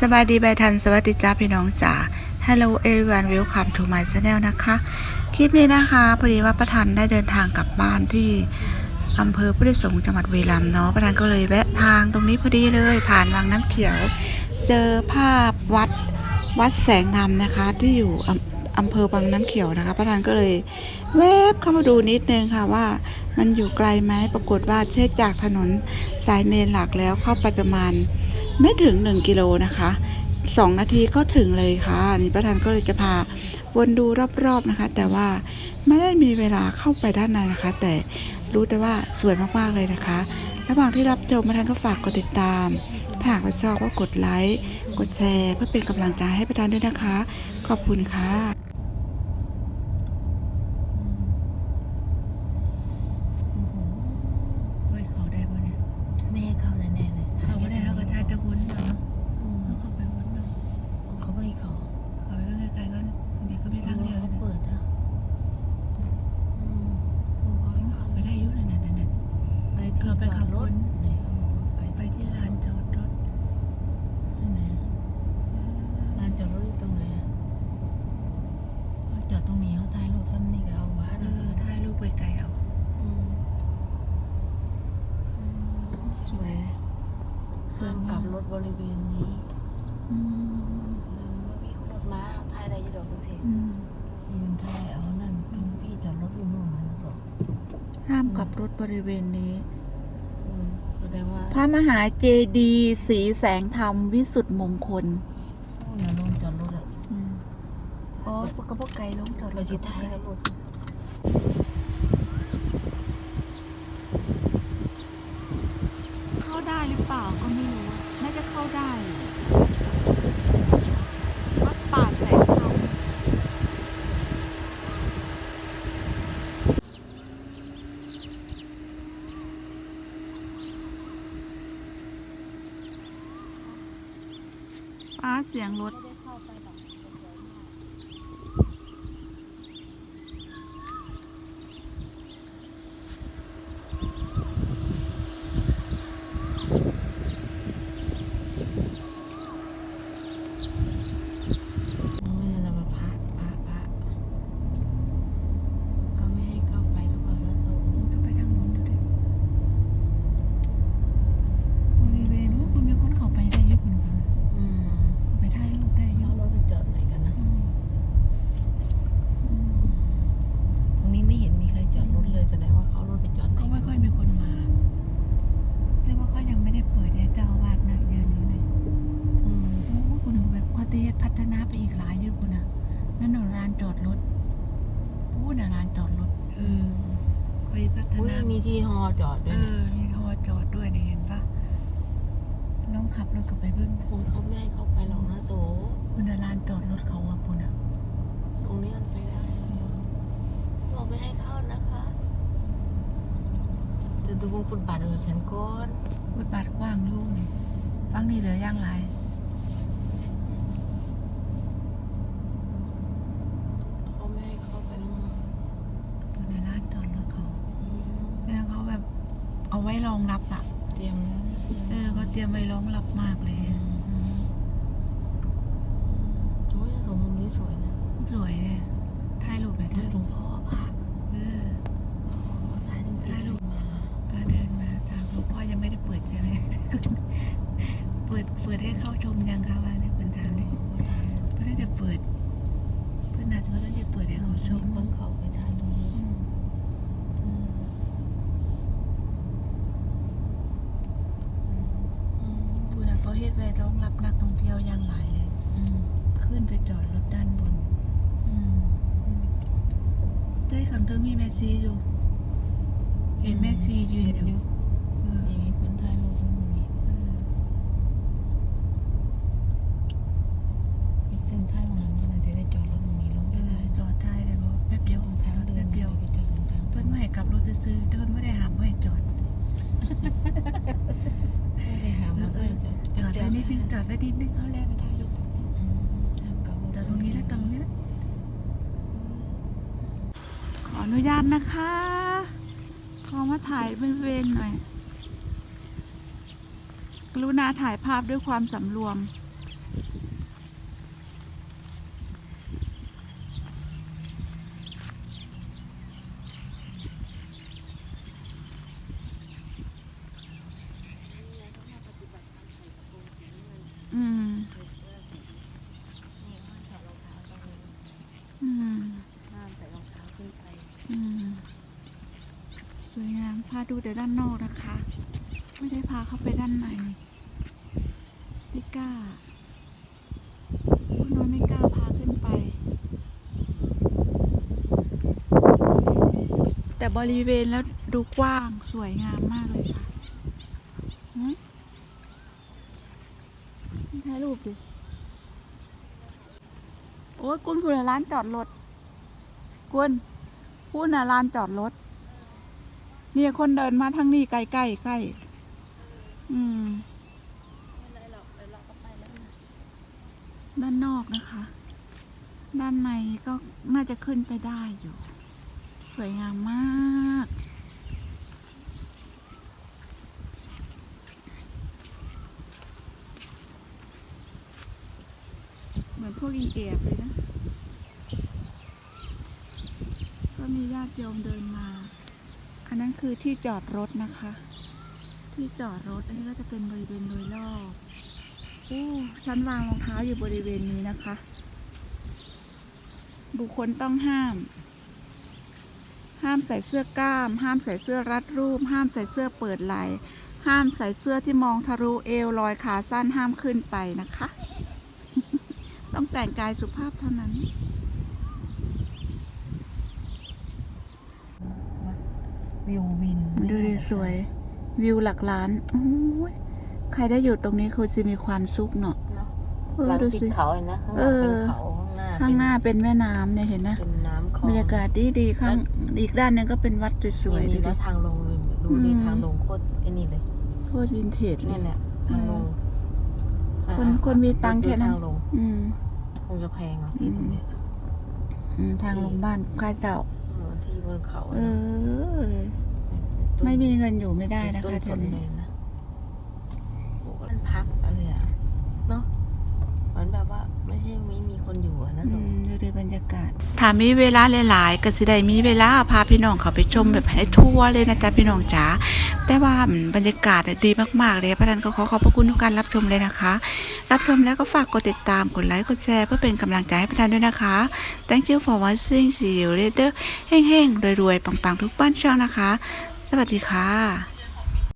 สบายดีใบทันสวัสดีจ้าพี่น้องจ๋า Hello everyone welcome to my channel นะคะ คลิปนี้นะคะพอดีว่าประทันได้เดินทางกลับบ้านที่อำเภอพุทธสงฆ์จังหวัดบุรีรัมเนาะประทันก็เลยแวะทางตรงนี้พอดีเลย ผ่านวังน้ำเขียว เจอภาพวัดวัดแสงธรรมนะคะ ที่อยู่อำอำเภอวังน้ำเขียวนะคะ ประธานก็เลยแวบเข้ามาดูนิดนึงค่ะว่ามันอยู่ไกลไหมปรากฏว่าเช็คจากถนนสายเมนหลักแล้วเข้าไปประมาณ ไม่ถึง 1 กิโลนะคะสองนาทีก็ถึงเลยค่ะนี่ประธานก็เลยจะพาวนดูรอบๆนะคะ แต่ว่าไม่ได้มีเวลาเข้าไปด้านในนะคะ แต่รู้แต่ว่าสวยมากๆเลยนะคะระหว่างที่รับชมประธานก็ฝากกดติดตามถ้าหากชอบก็กดไลค์กดแชร์ เพื่อเป็นกำลังใจให้ประธานด้วยนะคะ ขอบคุณค่ะเฮ้ยเขาได้ป่ะเนี่ย แม่เข้าแน่ๆเลย เขาไม่ได้แล้วก็ทายตะวุ้นเนาะ อืม เขาไปวุ้นเนาะ เขาไม่ขอ เขาเรื่องไกลๆก็ตรงนี้ก็มีทางเดียว เขา นะ เปิดอะอืม เขาไปได้อยุ่เลยนะนั่น ไปที่ เขาไป จอ ขั ด บ ร ร ถ ถ ไหนเขาบอกว่าไป ไปที่ลานจอดรถ ที่ไหนลานจอดรถอยู่ตรงไหนอะเขาจอดตรงนี้เขาถ่ายรูปซ้ำนี่ก็เอาวัด เออถ่ายรูปไกลๆเอา ม สวย ห้ามกลับ รถบริเวณนี้อืมแล้วมันมีรถม้าถ่ายได้อยี่ดอกดูสิอืมยืนถ่ายเอานั่นตรงที่จอดรถอยู่นู่นมันก็ห้ามกลับรถบริเวณนี้ อืมแสดงว่าพระมหาเจดีย์สีแสงธรรมวิสุทธิมงคลนู่นนะลงจอดรถอะอืมอ๋อก็พวกไกลลงจอดรไปถสิทายกับรถเข้าได้หรือเปล่าก็ไม่รู้ น่าจะเข้าได้วัดป่าแสงธรรม้าเสียงรถ ไม่นั่นน่ะมันพระพระพระเขาไม่ให้เข้าไปหรือเปล่าแล้วโต จะไปทางนู้นดูดิบริเวณนู้นคุณมีคนเข้าไปได้อยุคุณคุณ อืม เข้าไปถ่ายรูปได้อยุ แล้วรถไปจอดไหนกันนะ ตรงนี้ไม่เห็นมีใครจอดรถเลยแสดงว่าเขาเอารถไปจอดไหน ก็ไม่ค่อยมีคนมาเรียกว่าเขายังไม่ได้เปิดให้เจ้าอาวาดนะยืนอยู่เลย อืม โอ้คุณหนูแบบพั ฒนาพัฒนาไปอีกหลายอยุคุณนะนั่นน่ะร้านจอดรถพูดน่ะร้านจอดรถเออค่อยพัฒอุ้ยนามีที่ฮอจอดเอด้วยเนี่ยอมีฮอจอดด้วยเนี่ยเห็นปะน้องขับรถกลับไปเบิ้งคุณเขาไม่ให้เข้าไปหรอกนะโตคุณน่ะร้านจอดรถเขาอะคุณอะตรงนี้มันไปได้บอกไม่ให้เข้านะคะแต่ดูวงฟุตบาทของฉันก่อนฟุตบาทกว้างอยู่นี่ฟังนี่เหลือย่างไร เขาไม่ให้เข้าไปหรอก อยู่ในร้านจอดรถเขา อืม แล้วเขาแบบเอาไว้รองรับอะ เตรียมแล้ว เออเขาเตรียมไว้รองรับมากเลย โอ้ยสมมุมนี้สวยนะสวยเลยถ่ายรูปแบบด้วนี้ยหลวงพ่อพระเออ เขาถ่ายจริงถ่ายรูปๆมาก็เดินมาทางหลวงพ่อยังไม่ได้เปิดใช่ไหม เปิดเปิดให้เข้าชมยังคะว่าในเปิดทางนี้เพื่อจะเปิด เพื่อนอาจจะไม่ได้เปิดให้เขาชชมมคนเขาไปถ่ายตรงนี้อืม อืมอืม พูดนะ เขาเฮ็ดไว้รองรับนักท่องเที่ยวอย่างหลายเลยอืมขึ้นไปจอดรถด้านบนอืมได้ขังเทิงมีแม่ซีอยู่ เห็นแม่ซียืนเห็นออยู่ ดไว้นิดนึงจอดไว้นิดนึงเขาแลไปถ่ายรูปอืมห้ามกจอดตรงนี้แล้วตรงนี้แล้วขออนุญาตนะคะขอมาถ่ายบริเวณหน่อยกรุณาถ่ายภาพด้วยความสำรวม ดูแต่ด้านนอกนะคะ ไม่ได้พาเข้าไปด้านในไม่กล้าคุณน้อยไม่กล้าพาขึ้นไป แต่บริเวณแล้วดูกว้างสวยงามมากเลยค่ะถ่ายรูปดิ โอ้ยกุนคุณร้านจอดรถกุนพูดน่ะร้านจอดรถ เนี่ยคนเดินมาทางนี้ใกล้ใกล้ใกล้อืมด้านนอกนะคะ ด้านในก็น่าจะขึ้นไปได้อยู่ สวยงามมากเหมือนพวกอิงเอบเลยนะ ก็มีญาติโยมเดินมา อันนั้นคือที่จอดรถนะคะ ที่จอดรถอันนี้ก็จะเป็นบริเวณโดยรอบโอ้ชั้นวางรองเท้าอยู่บริเวณนี้นะคะ บุคคลต้องห้าม ห้ามใส่เสื้อกล้าม ห้ามใส่เสื้อรัดรูป ห้ามใส่เสื้อเปิดไหล่ห้ามใส่เสื้อที่มองทะลุเอวลอยขาสั้นห้ามขึ้นไปนะคะ ต้องแต่งกายสุภาพเท่านั้น วิววินดูดิสวย วิวหลักล้านโอ้ยใครได้อยู่ตรงนี้คงจะมีความสุขเนาะเนาะเออหลังดูติดสิ เขาเห็นนะข้างหเอลังอเป็นเขาข้างหน้าข้างหน้าเป็นแม่น้ำเนี่ยเห็นนะ เป็นน้ำคลอง บรรยากาศดีดีๆข้างอีกด้านหนึงก็เป็นวัดสวยๆนี่ดูนี่แล้ดิวทางลงเลยดูนี่อืม ทางลงโคตรไอ้นี่เลยโคตรวินเทจเลนี่ย แหละทางลงคนอะคนมีตังค์ดูแค่นั้นทางลงอืม คงจะแพงอะที่ตรงเนี้ยอืมทางลงบ้านค่าเจ้าเออ ที่บนเขาเออะนะอไม่มีเงินอยู่ไม่ได้นะต้นคะสเดี๋ยวนนี้ เลยนะโอ้โหมันพักอะไรอะเนาะ เหมือนแบบว่าไม่ใช่มีมีคนอยู่อะนะอืตรงมดูดิบรรยากาศ ถ้ามีเวลาหลาย ๆ ก็สิได้มีเวลาพาพี่น้องเขาไปชมแบบให้ทั่วเลยนะจ๊ะพี่น้องจ๋าแต่ว่าอืมบรรยากาศน่ะดีมาก ๆ เลยพระท่านก็ขอขอบพระคุณทุกการรับชมเลยนะคะ รับชมแล้วก็ฝากกดติดตามกดไลค์กดแชร์เพื่อเป็นกำลังใจให้พระท่านด้วยนะคะ Thank you for watching see you later เฮ้งๆรวย ๆ ปัง ๆ ทุกบ้านช่องนะคะ สวัสดีค่ะ